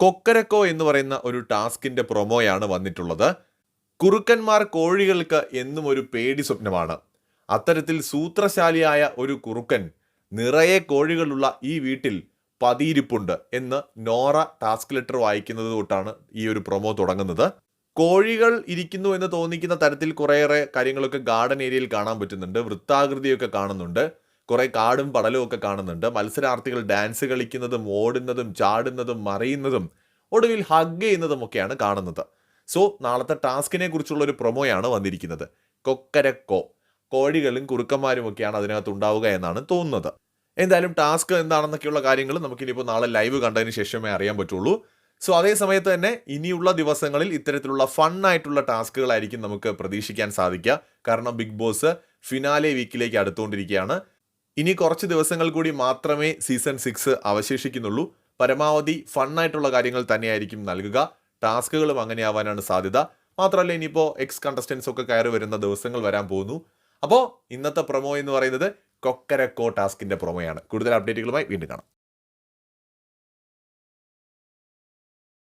കൊക്കരക്കോ എന്ന് പറയുന്ന ഒരു ടാസ്കിന്റെ പ്രൊമോയാണ് വന്നിട്ടുള്ളത്. കുറുക്കന്മാർ കോഴികൾക്ക് എന്നും ഒരു പേടി സ്വപ്നമാണ്. അത്തരത്തിൽ സൂത്രശാലിയായ ഒരു കുറുക്കൻ നിറയെ കോഴികളുള്ള ഈ വീട്ടിൽ പതിയിരിപ്പുണ്ട് എന്ന് നോറ ടാസ്ക് ലെറ്റർ വായിക്കുന്നത് തൊട്ടാണ് ഈ ഒരു പ്രൊമോ തുടങ്ങുന്നത്. കോഴികൾ ഇരിക്കുന്നു എന്ന് തോന്നിക്കുന്ന തരത്തിൽ കുറേയേറെ കാര്യങ്ങളൊക്കെ ഗാർഡൻ ഏരിയയിൽ കാണാൻ പറ്റുന്നുണ്ട്. വൃത്താകൃതിയൊക്കെ കാണുന്നുണ്ട്. കുറെ കാടും പടലും ഒക്കെ കാണുന്നുണ്ട്. മത്സരാർത്ഥികൾ ഡാൻസ് കളിക്കുന്നതും ഓടുന്നതും ചാടുന്നതും മറിയുന്നതും ഒടുവിൽ ഹഗ് ചെയ്യുന്നതും ഒക്കെയാണ് കാണുന്നത്. സോ നാളത്തെ ടാസ്കിനെ കുറിച്ചുള്ള ഒരു പ്രൊമോയാണ് വന്നിരിക്കുന്നത്. കൊക്കരക്കോ. കോഴികളും കുറുക്കന്മാരും ഒക്കെയാണ് അതിനകത്ത് ഉണ്ടാവുക എന്നാണ് തോന്നുന്നത്. എന്തായാലും ടാസ്ക് എന്താണെന്നൊക്കെയുള്ള കാര്യങ്ങൾ നമുക്കിനിയിപ്പോൾ നാളെ ലൈവ് കണ്ടതിന് ശേഷമേ അറിയാൻ പറ്റുള്ളൂ. സോ അതേ സമയത്ത് തന്നെ ഇനിയുള്ള ദിവസങ്ങളിൽ ഇത്തരത്തിലുള്ള ഫണ്ണായിട്ടുള്ള ടാസ്കുകളായിരിക്കും നമുക്ക് പ്രതീക്ഷിക്കാൻ സാധിക്കുക. കാരണം ബിഗ് ബോസ് ഫിനാലെ വീക്കിലേക്ക് അടുത്തുകൊണ്ടിരിക്കുകയാണ്. ഇനി കുറച്ച് ദിവസങ്ങൾ കൂടി മാത്രമേ സീസൺ സിക്സ് അവശേഷിക്കുന്നുള്ളൂ. പരമാവധി ഫണ്ണായിട്ടുള്ള കാര്യങ്ങൾ തന്നെയായിരിക്കും നൽകുക. ടാസ്കുകളും അങ്ങനെയാവാനാണ് സാധ്യത. മാത്രമല്ല ഇനിയിപ്പോൾ എക്സ് കണ്ടസ്റ്റൻസ് ഒക്കെ കയറി വരുന്ന ദിവസങ്ങൾ വരാൻ പോകുന്നു. അപ്പോൾ ഇന്നത്തെ പ്രൊമോ എന്ന് പറയുന്നത് കൊക്കരക്കോ ടാസ്കിന്റെ പ്രൊമോയാണ് കൂടുതൽ അപ്ഡേറ്റുകളുമായി വീണ്ടും കാണാം.